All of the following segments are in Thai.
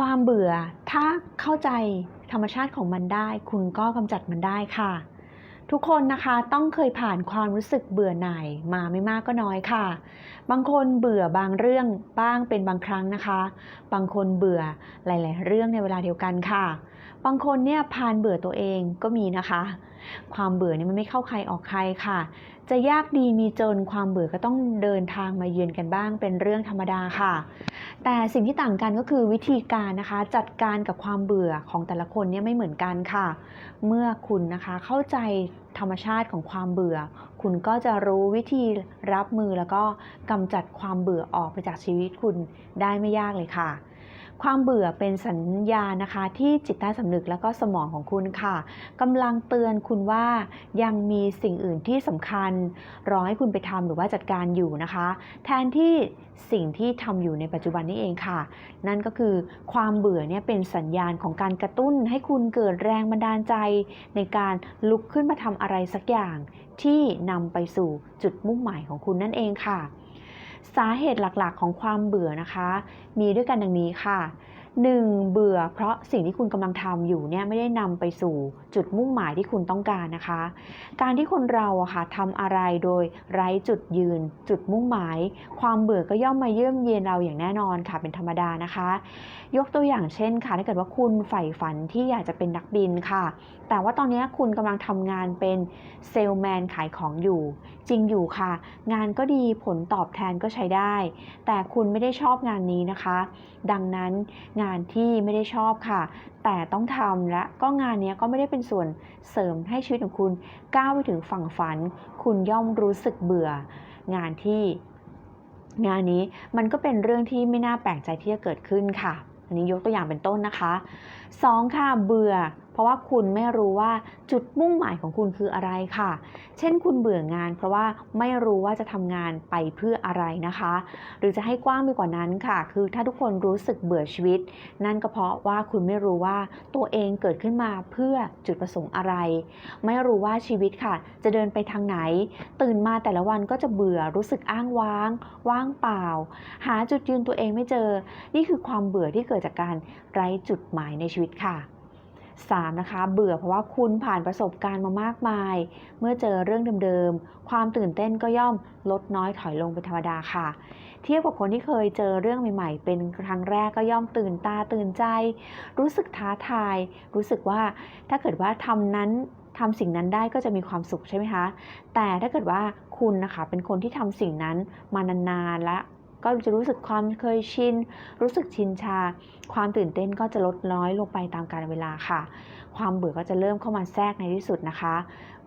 ความเบื่อ ถ้าเข้าใจธรรมชาติของมันได้ คุณก็กำจัดมันได้ค่ะ ทุกคนนะคะต้องเคยผ่านความรู้สึกเบื่อหน่ายมาไม่มากก็น้อยค่ะ บางคนเบื่อบางเรื่องบ้างเป็นบางครั้งนะคะ บางคนเบื่อหลาย ๆ เรื่องในเวลาเดียวกันค่ะ บางคนเนี่ยผ่านเบื่อตัวเองก็มีนะคะ ความเบื่อเนี่ยมันไม่เข้าใครออกใครค่ะ จะยากดีมีจนความเบื่อก็ต้องเดินทางมาเยือนกันบ้างเป็นเรื่องธรรมดาค่ะ แต่สิ่งที่ต่างกันก็คือวิธีการนะคะจัดการกับความเบื่อของแต่ละคนเนี่ยไม่เหมือนกันค่ะ เมื่อคุณนะคะเข้าใจธรรมชาติของความเบื่อ คุณก็จะรู้วิธีรับมือแล้วก็กำจัดความเบื่อออกไปจากชีวิตคุณได้ไม่ยากเลยค่ะ ความเบื่อเป็นสัญญาณนะคะที่จิตใต้สำนึกแล้วก็สมองของคุณค่ะกำลังเตือนคุณว่ายังมีสิ่งอื่นที่สำคัญ รอให้คุณไปทำหรือว่าจัดการอยู่นะคะ แทนที่สิ่งที่ทำอยู่ในปัจจุบันนี้เองค่ะ นั่นก็คือความเบื่อเนี่ยเป็นสัญญาณของการกระตุ้นให้คุณเกิดแรงบันดาลใจ ในการลุกขึ้นมาทำอะไรสักอย่าง ที่นำไปสู่จุดมุ่งหมายของคุณนั่นเองค่ะ สาเหตุหลักๆ ของความเบื่อนะคะ มีด้วยกันดังนี้ค่ะ 1. เบื่อเพราะสิ่งที่คุณกำลังทำอยู่เนี่ยไม่ได้นำไปสู่จุดมุ่งหมายที่คุณต้องการนะคะ การที่คนเราอะค่ะทำอะไรโดยไร้จุดยืน จุดมุ่งหมาย ความเบื่อก็ย่อมมาเยี่ยมเยียนเราอย่างแน่นอนค่ะเป็นธรรมดานะคะ ยกตัวอย่างเช่นค่ะถ้าเกิดว่าคุณใฝ่ฝันที่อยากจะเป็นนักบินค่ะ แต่ว่าตอนนี้คุณกำลังทำงานเป็นเซลแมนขายของอยู่ จริงอยู่ค่ะ งานก็ดีผลตอบแทนก็ใช้ได้ แต่คุณไม่ได้ชอบงานนี้นะคะ ดังนั้นงานที่ไม่ได้ชอบค่ะ แต่ต้องทำและก็งานนี้ก็ไม่ได้เป็นส่วนเสริมให้ชีวิตของคุณก้าวไปถึงฝั่งฝัน คุณย่อมรู้สึกเบื่อ งานที่งานนี้มันก็เป็นเรื่องที่ไม่น่าแปลกใจที่จะเกิดขึ้นค่ะ อันนี้ยกตัวอย่างเป็นต้นนะคะ 2. ค่ะเบื่อเพราะว่าคุณไม่รู้ว่าจุดมุ่งหมายของคุณคืออะไรค่ะ เช่นคุณเบื่องาน เพราะว่าไม่รู้ว่าจะทำงานไปเพื่ออะไรนะคะ หรือจะให้กว้างไปกว่านั้นค่ะ คือถ้าทุกคนรู้สึกเบื่อชีวิต นั่นก็เพราะว่าคุณไม่รู้ว่าตัวเองเกิดขึ้นมาเพื่อจุดประสงค์อะไร ไม่รู้ว่าชีวิตค่ะ จะเดินไปทางไหน ตื่นมาแต่ละวันก็จะเบื่อรู้สึกอ้างว้าง ว่างเปล่า หาจุดยืนตัวเองไม่เจอ นี่คือความเบื่อที่เกิดจากการไร้จุดหมายในชีวิตค่ะ 3. นะคะ เบื่อเพราะว่าคุณผ่านประสบการณ์มามากมาย เมื่อเจอเรื่องเดิมๆ ความตื่นเต้นก็ย่อมลดน้อยถอยลงเป็นธรรมดาค่ะ เทียบกับคนที่เคยเจอเรื่องใหม่ๆ เป็นครั้งแรกก็ย่อมตื่นตาตื่นใจ รู้สึกท้าทาย รู้สึกว่าถ้าเกิดว่าทำนั้นทำสิ่งนั้นได้ก็จะมีความสุขใช่ไหมคะ แต่ถ้าเกิดว่าคุณนะคะเป็นคนที่ทำสิ่งนั้นมานานๆและ ก็จะรู้สึกความเคยชิน รู้สึกชินชา ความตื่นเต้นก็จะลดน้อยลงไปตามกาลเวลาค่ะ ความเบื่อก็จะเริ่มเข้ามาแทรกในที่สุดนะคะ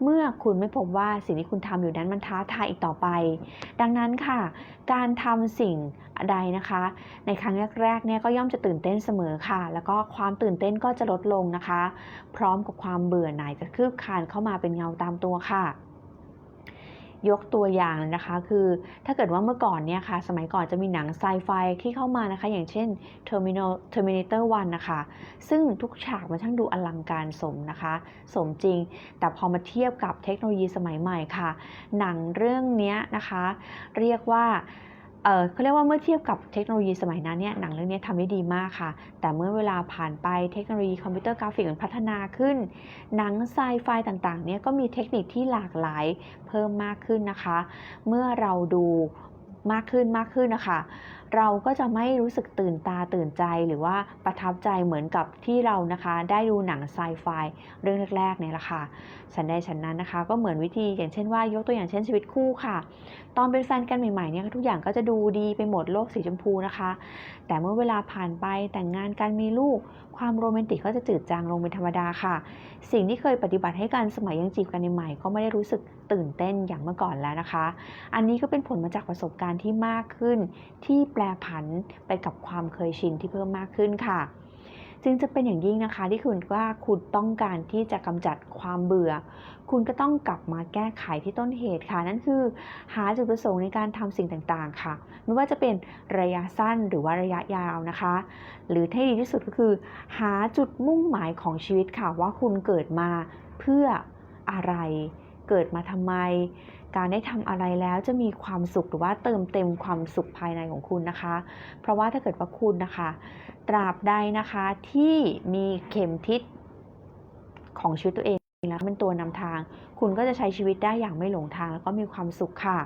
เมื่อคุณไม่พบว่าสิ่งที่คุณทำอยู่นั้นมันท้าทายอีกต่อไป ดังนั้นค่ะ การทำสิ่งใดนะคะ ในครั้งแรกๆเนี่ยก็ย่อมจะตื่นเต้นเสมอค่ะ แล้วก็ความตื่นเต้นก็จะลดลงนะคะ พร้อมกับความเบื่อหน่ายจะคืบคานเข้ามาเป็นเงาตามตัวค่ะ ยกตัวอย่างนะคะ คือถ้าเกิดว่าเมื่อก่อนเนี่ยค่ะ สมัยก่อนจะมีหนังไซไฟที่เข้ามานะคะ อย่างเช่น Terminal Terminator 1 นะคะ ซึ่งทุกฉากมันช่างดูอลังการสมนะคะ สมจริง แต่พอมาเทียบกับเทคโนโลยีสมัยใหม่ค่ะ หนังเรื่องนี้นะคะ เรียกว่า เขาเรียกว่าเมื่อเทียบกับเทคโนโลยีสมัยนั้นเนี่ยหนังเรื่องนี้ทำได้ดีมากค่ะ แต่เมื่อเวลาผ่านไปเทคโนโลยีคอมพิวเตอร์กราฟิกมันพัฒนาขึ้น หนังไซไฟต่างๆเนี่ยก็มีเทคนิคที่หลากหลายเพิ่มมากขึ้นนะคะ เมื่อเราดูมากขึ้นมากขึ้นนะคะ เราก็จะไม่รู้สึกตื่นตาตื่นใจหรือว่าประทับใจเหมือนกับที่เรานะคะ ได้ดูหนังไซไฟเรื่องแรกๆเนี่ยแหละค่ะฉันได้ฉันนั้นนะคะ ก็เหมือนวิธีอย่างเช่นว่ายกตัวอย่างเช่นชีวิตคู่ค่ะ ตอนเป็นแฟนกันใหม่ๆเนี่ยทุกอย่างก็จะดูดีไปหมดโลกสีชมพูนะคะ แต่เมื่อเวลาผ่านไปแต่งงานกันมีลูก ความโรแมนติกก็จะจืดจางลงเป็นธรรมดาค่ะ สิ่งที่เคยปฏิบัติให้กันสมัยยังจีบกันใหม่ก็ไม่ได้รู้สึกตื่นเต้นอย่างเมื่อก่อนแล้วนะคะ อันนี้ก็เป็นผลมาจากประสบการณ์ที่มากขึ้นที่แปลรผันไปกับความเคยชินที่เพิ่มมากขึ้นค่ะ จึงจะเป็นอย่างยิ่งนะคะที่คุณว่าคุณต้องการที่จะกำจัดความเบื่อ คุณก็ต้องกลับมาแก้ไขที่ต้นเหตุค่ะ นั่นคือหาจุดประสงค์ในการทำสิ่งต่างๆ ค่ะ ไม่ว่าจะเป็นระยะสั้นหรือว่าระยะยาวนะคะ หรือที่ดีที่สุดก็คือ หาจุดมุ่งหมายของชีวิตค่ะว่าคุณเกิดมาเพื่ออะไร เกิดมาทำไม การได้ทำอะไรแล้วจะมีความสุขหรือว่าเติมเต็มความสุขภายในของคุณนะคะ เพราะว่าถ้าเกิดว่าคุณนะคะ ตราบใดนะคะที่มีเข็มทิศของชีวิตตัวเองแล้วเป็นตัวนำทาง คุณก็จะใช้ชีวิตได้อย่างไม่หลงทาง แล้วก็มีความสุขค่ะ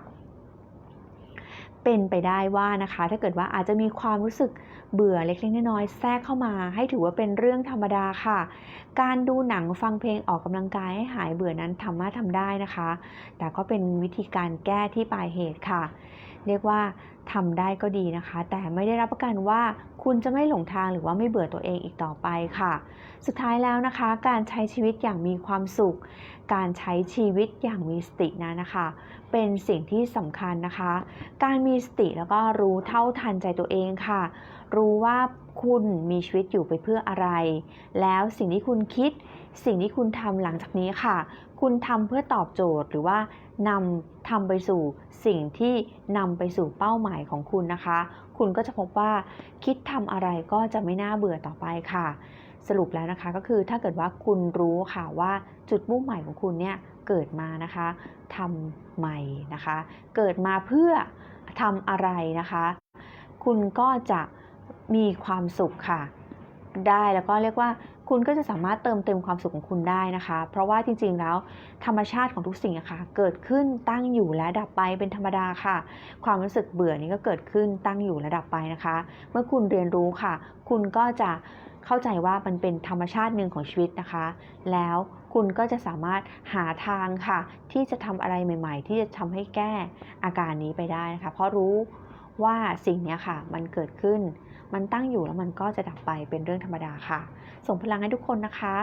เป็นไปได้ว่านะคะ ถ้าเกิดว่าอาจจะมีความรู้สึกเบื่อเล็กๆน้อยๆแทรกเข้ามา ให้ถือว่าเป็นเรื่องธรรมดาค่ะ การดูหนังฟังเพลงออกกำลังกายให้หายเบื่อนั้นทำมาทำได้นะคะ แต่ก็เป็นวิธีการแก้ที่ปลายเหตุค่ะ เรียกว่าทำได้ก็ดีนะคะ แต่ไม่ได้รับประกันว่าคุณจะไม่หลงทางหรือว่าไม่เบื่อตัวเองอีกต่อไปค่ะ สุดท้ายแล้วนะคะ การใช้ชีวิตอย่างมีความสุข การใช้ชีวิตอย่างมีสตินะนะคะ เป็นสิ่งที่สำคัญนะคะ การมีสติแล้วก็รู้เท่าทันใจตัวเองค่ะ รู้ว่าคุณมีชีวิตอยู่ไปเพื่ออะไร แล้วสิ่งที่คุณคิด สิ่งที่คุณทำหลังจากนี้ค่ะ คุณทำเพื่อตอบโจทย์หรือว่านำทำไปสู่สิ่งที่นำไปสู่เป้าหมายของคุณนะคะ คุณก็จะพบว่าคิดทำอะไรก็จะไม่น่าเบื่อต่อไปค่ะ สรุปแล้วนะคะก็คือถ้าเกิดว่าคุณรู้ค่ะว่าจุดมุ่งหมายของคุณเนี่ยเกิดมานะคะทำใหม่นะคะ เกิดมาเพื่อทำอะไรนะคะ คุณก็จะ มีความสุขค่ะ ได้แล้วก็เรียกว่าคุณก็จะสามารถเติมเต็มความสุขของคุณได้นะคะ เพราะว่าจริงๆแล้วธรรมชาติของทุกสิ่งอะค่ะเกิดขึ้นตั้งอยู่และดับไปเป็นธรรมดาค่ะ ความรู้สึกเบื่อนี้ก็เกิดขึ้นตั้งอยู่และดับไปนะคะ เมื่อคุณเรียนรู้ค่ะ คุณก็จะเข้าใจว่ามันเป็นธรรมชาติหนึ่งของชีวิตนะคะ แล้วคุณก็จะสามารถหาทางค่ะ ที่จะทำอะไรใหม่ ๆ ที่จะทำให้แก้อาการนี้ไปได้นะคะ เพราะรู้ว่าสิ่งนี้ค่ะมันเกิดขึ้น มันตั้งอยู่แล้วมันก็จะดับไปเป็นเรื่องธรรมดาค่ะ ส่งพลังให้ทุกคนนะคะ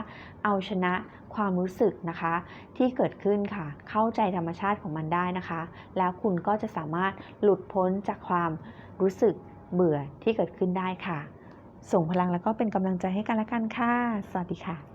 เอาชนะความรู้สึกนะคะ ที่เกิดขึ้นค่ะ เข้าใจธรรมชาติของมันได้นะคะ แล้วคุณก็จะสามารถหลุดพ้นจากความรู้สึกเบื่อที่เกิดขึ้นได้ค่ะ ส่งพลังแล้วก็เป็นกำลังใจให้กันและกันค่ะ สวัสดีค่ะ